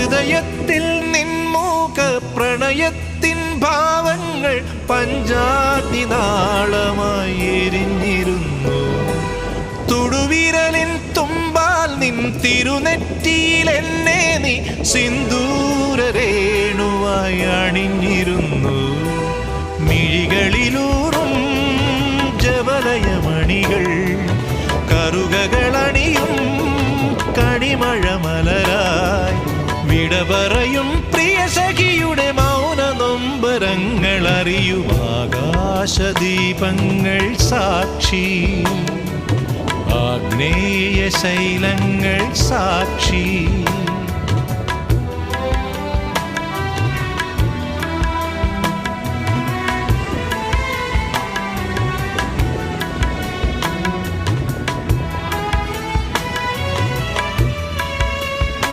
ഹൃദയത്തിൽ നിൻമൂക പ്രണയത്തിൻ ഭാവങ്ങൾ പഞ്ചാതി നാളമായി എരിഞ്ഞിരുന്നു. തുമ്പാൽ നിൻ തിരുനെറ്റിയിൽ എന്നെ നീ സിന്ദൂരരേണുവായി അണിഞ്ഞിരുന്നു. മിഴികളിലൂറും ജവലയമണികൾ കറുകകളണിയും പറയും പ്രിയ സഖിയുടെ മൗന നൊമ്പരങ്ങൾ അറിയും ആകാശദീപങ്ങൾ സാക്ഷി. ആഗ്നേയ ശൈലങ്ങൾ